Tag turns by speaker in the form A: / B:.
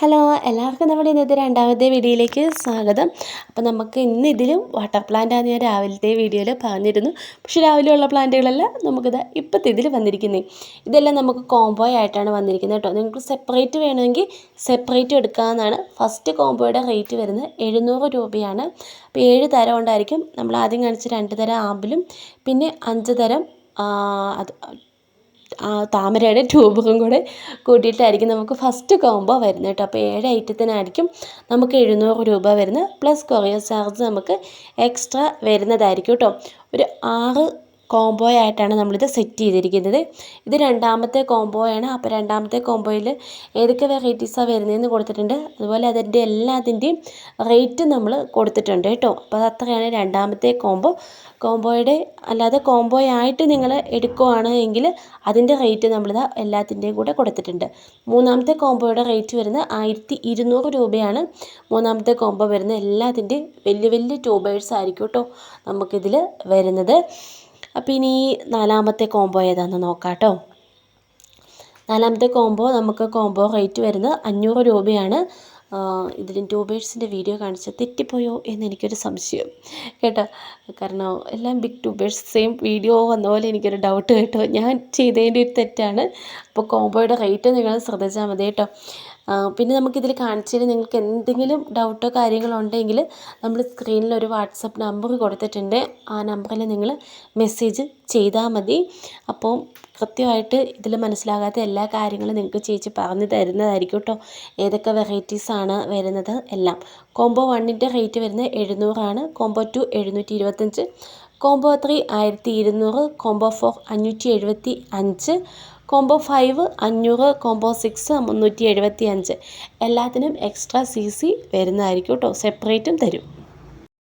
A: Hello എല്ലാവർക്കും നമ്മുടെ ഇന്നത്തെ രണ്ടാമത്തെ വീഡിയോയിലേക്ക് സ്വാഗതം. അപ്പോൾ നമുക്ക് ഇന്ന് ഇതിലും വാട്ടർ പ്ലാന്റാണ് ഞാൻ രാവിലത്തെ വീഡിയോയിൽ പറഞ്ഞിരുന്നു. പക്ഷേ രാവിലെ ഉള്ള പ്ലാന്റുകളല്ല നമുക്കിത് ഇപ്പോഴത്തെ ഇതിൽ വന്നിരിക്കുന്നത് ഇതെല്ലാം നമുക്ക് കോംബോ ആയിട്ടാണ് വന്നിരിക്കുന്നത് കേട്ടോ. നിങ്ങൾക്ക് സെപ്പറേറ്റ് വേണമെങ്കിൽ സെപ്പറേറ്റ് എടുക്കാമെന്നാണ് ഫസ്റ്റ് കോംബോയുടെ റേറ്റ് വരുന്നത് എഴുന്നൂറ് രൂപയാണ്. അപ്പോൾ ഏഴ് തരം ഉണ്ടായിരിക്കും. നമ്മൾ ആദ്യം കാണിച്ച രണ്ട് തരം ആമ്പിലും പിന്നെ അഞ്ച് തരം അത് താമരയുടെ ട്യൂബും കൂടെ കൂട്ടിയിട്ടായിരിക്കും നമുക്ക് ഫസ്റ്റ് കോംബോ വരുന്നത് കേട്ടോ. അപ്പോൾ ഏഴ് ഐറ്റത്തിനായിരിക്കും നമുക്ക് എഴുന്നൂറ് രൂപ വരുന്നത്. പ്ലസ് കൊറിയർ ചാർജ് നമുക്ക് എക്സ്ട്രാ വരുന്നതായിരിക്കും കേട്ടോ. ഒരു ആറ് കോംബോ ആയിട്ടാണ് നമ്മളിത് സെറ്റ് ചെയ്തിരിക്കുന്നത്. ഇത് രണ്ടാമത്തെ കോംബോ ആണ്. അപ്പോൾ രണ്ടാമത്തെ കോംബോയിൽ ഏതൊക്കെ വെറൈറ്റീസാണ് വരുന്നതെന്ന് കൊടുത്തിട്ടുണ്ട്. അതുപോലെ അതിന്റെ എല്ലാത്തിന്റെയും റേറ്റ് നമ്മൾ കൊടുത്തിട്ടുണ്ട് കേട്ടോ. അപ്പോൾ അത്രയാണ് രണ്ടാമത്തെ കോംബോ കോംബോയുടെ അല്ലാതെ കോംബോ ആയിട്ട് നിങ്ങൾ എടുക്കുവാണ് എങ്കിൽ അതിന്റെ റേറ്റ് നമ്മളിത് എല്ലാത്തിന്റെയും കൂടെ കൊടുത്തിട്ടുണ്ട്. മൂന്നാമത്തെ കോംബോയുടെ റേറ്റ് വരുന്നത് ആയിരത്തി ഇരുന്നൂറ് രൂപയാണ്. മൂന്നാമത്തെ കോംബോ വരുന്ന എല്ലാത്തിന്റെയും വലിയ വലിയ ട്യൂബേഴ്സ് ആയിരിക്കും കേട്ടോ നമുക്കിതിൽ വരുന്നത്. അപ്പോൾ ഇനി നാലാമത്തെ കോംബോ ഏതാണെന്ന് നോക്കാം കേട്ടോ നാലാമത്തെ കോംബോ നമുക്ക് കോംബോ റേറ്റ് വരുന്നത് അഞ്ഞൂറ് രൂപയാണ്. ഇതിന് ട്യൂബേഴ്സിന്റെ വീഡിയോ കാണിച്ച് തെറ്റിപ്പോയോ എന്ന് എനിക്കൊരു സംശയം. കേട്ടോ? കാരണം എല്ലാം ബിഗ് ട്യൂബേഴ്സ് സെയിം വീഡിയോ വന്ന പോലെ എനിക്കൊരു ഡൗട്ട് കേട്ടോ. ഞാൻ ചെയ്തതിന്റെ ഒരു തെറ്റാണ്. അപ്പോൾ കോംബോയുടെ റേറ്റ് നിങ്ങൾ ശ്രദ്ധിച്ചാൽ മതി കേട്ടോ. പിന്നെ നമുക്കിതിൽ കാണിച്ചതിന് നിങ്ങൾക്ക് എന്തെങ്കിലും ഡൗട്ടോ കാര്യങ്ങളോ ഉണ്ടെങ്കിൽ നമ്മൾ സ്ക്രീനിൽ ഒരു വാട്സപ്പ് നമ്പർ കൊടുത്തിട്ടുണ്ട്. ആ നമ്പറിൽ നിങ്ങൾ മെസ്സേജ് ചെയ്താൽ മതി. അപ്പോൾ കൃത്യമായിട്ട് ഇതിൽ മനസ്സിലാകാത്ത എല്ലാ കാര്യങ്ങളും നിങ്ങൾക്ക് ചേച്ചി പറഞ്ഞു തരുന്നതായിരിക്കും കേട്ടോ. ഏതൊക്കെ വെറൈറ്റീസാണ് വരുന്നത് എല്ലാം. കോംബോ വണ്ണിന്റെ റേറ്റ് വരുന്നത് എഴുന്നൂറാണ്. കോംബോ ടു എഴുന്നൂറ്റി ഇരുപത്തഞ്ച് കോംബോ ത്രീ ആയിരത്തി ഇരുന്നൂറ് കോംബോ ഫോർ അഞ്ഞൂറ്റി എഴുപത്തി അഞ്ച് കോംബോ ഫൈവ് അഞ്ഞൂറ് കോംബോ സിക്സ് മുന്നൂറ്റി എഴുപത്തി അഞ്ച് എല്ലാത്തിനും എക്സ്ട്രാ സി സി വരുന്നതായിരിക്കും കേട്ടോ സെപ്പറേറ്റും തരും.